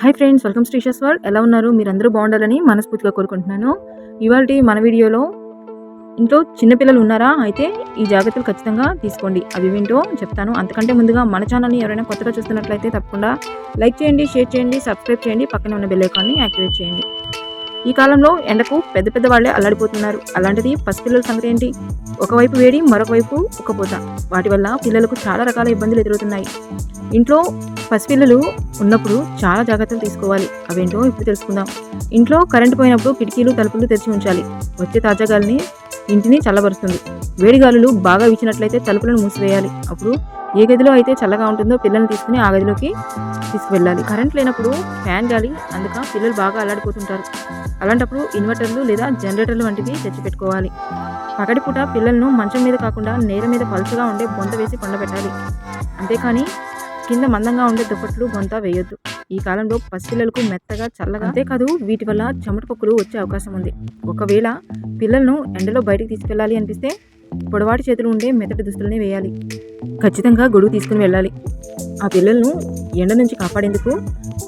Hi friends welcome Shreesha's world. ఎలా ఉన్నారు? మీరందరూ బాగుండాలని మనస్ఫూర్తిగా కోరుకుంటున్నాను. ఇవాళ మన వీడియోలో ఇంట్లో చిన్నపిల్లలు ఉన్నారా? అయితే ఈ జాగ్రత్తలు ఖచ్చితంగా తీసుకోండి. అవి ఏంటో చెప్తాను. అంతకంటే ముందుగా మన ఛానల్ని ఎవరైనా కొత్తగా చూస్తున్నట్లయితే తప్పకుండా లైక్ చేయండి షేర్ చేయండి సబ్స్క్రైబ్ చేయండి. పక్కనే ఉన్న బెల్ ఐకాన్ని యాక్టివేట్ చేయండి. ఈ కాలంలో ఎండకు పెద్ద పెద్ద వాళ్ళే అల్లాడిపోతున్నారు. అలాంటిది పసిపిల్లల సంగతి ఏంటి? ఒకవైపు వేడి మరొక వైపు ఉక్కపోత. వాటి వల్ల పిల్లలకు చాలా రకాల ఇబ్బందులు ఎదురవుతున్నాయి. ఇంట్లో పసిపిల్లలు ఉన్నప్పుడు చాలా జాగ్రత్తలు తీసుకోవాలి. అవేంటో ఇప్పుడు తెలుసుకుందాం. ఇంట్లో కరెంటు పోయినప్పుడు కిటికీలు తలుపులు తెరిచి ఉంచాలి. వచ్చే తాజా గాలిని ఇంటిని చల్లబరుస్తుంది. వేడి గాలులు బాగా వీచినట్లయితే తలుపులను మూసివేయాలి. అప్పుడు ఏ గదిలో అయితే చల్లగా ఉంటుందో పిల్లల్ని తీసుకుని ఆ గదిలోకి తీసుకువెళ్ళాలి. కరెంట్ లేనప్పుడు ఫ్యాన్ గాలి అందుక పిల్లలు బాగా అల్లాడిపోతుంటారు. అలాంటప్పుడు ఇన్వర్టర్లు లేదా జనరేటర్లు వంటివి తెచ్చిపెట్టుకోవాలి. పగటిపూట పిల్లలను మంచం మీద కాకుండా నేల మీద పలుచగా ఉండే బొంత వేసి పండబెట్టాలి. అంతేకాని కింద మందంగా ఉండే దుప్పట్లు బొంత వేయొద్దు. ఈ కాలంలో పసిపిల్లలకు మెత్తగా చల్లగా అంతేకాదు వీటి వల్ల చెమట పొక్కులు వచ్చే అవకాశం ఉంది. ఒకవేళ పిల్లలను ఎండలో బయటికి తీసుకెళ్ళాలి అనిపిస్తే పొడవాటి చేతులు ఉండే మెత్తటి దుస్తులనే వేయాలి. ఖచ్చితంగా గొడుగు తీసుకుని వెళ్ళాలి. ఆ పిల్లలను ఎండ నుంచి కాపాడేందుకు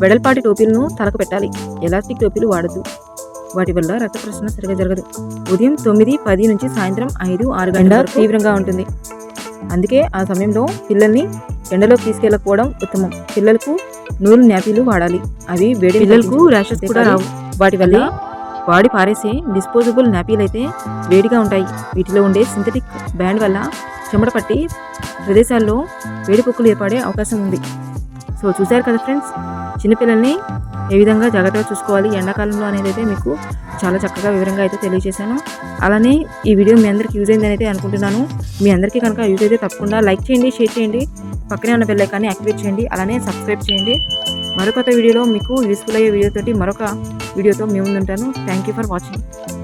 వెడల్పాటి టోపీలను తలకు పెట్టాలి. ఎలాస్టిక్ టోపీలు వాడద్దు. వాటి వల్ల రక్త ప్రసరణ సరిగా జరగదు. ఉదయం తొమ్మిది పది నుంచి సాయంత్రం ఐదు ఆరు గంటల తీవ్రంగా ఉంటుంది. అందుకే ఆ సమయంలో పిల్లల్ని ఎండలోకి తీసుకెళ్ళకపోవడం ఉత్తమం. పిల్లలకు నూలు న్యాపీలు వాడాలి. అవి వేడి పిల్లలకు ర్యాషెస్ కూడా రావు. వాటి వల్ల వాడి పారేసే డిస్పోజబుల్ నాపీలు అయితే వేడిగా ఉంటాయి. వీటిలో ఉండే సింథటిక్ బ్యాండ్ వల్ల చెమట పట్టి ప్రదేశాల్లో వేడి పొక్కులు ఏర్పడే అవకాశం ఉంది. సో చూశారు కదా ఫ్రెండ్స్? చిన్నపిల్లల్ని ఏ విధంగా జాగ్రత్తగా చూసుకోవాలి ఎండాకాలంలో అనేది అయితే మీకు చాలా చక్కగా వివరంగా అయితే తెలియజేశాను. అలానే ఈ వీడియో మీ అందరికీ యూజ్ అయిందని అయితే అనుకుంటున్నాను. మీ అందరికీ కనుక యూజ్ అయితే తప్పకుండా లైక్ చేయండి షేర్ చేయండి పక్కనే ఉన్న బెల్ ఐకాన్ని యాక్టివేట్ చేయండి అలానే సబ్స్క్రైబ్ చేయండి. మరొక వీడియోలో మీకు యూస్ఫుల్ అయ్యే వీడియోతోటి మరొక వీడియోతో మేము ఉంటాను థ్యాంక్ యూ ఫర్ వాచింగ్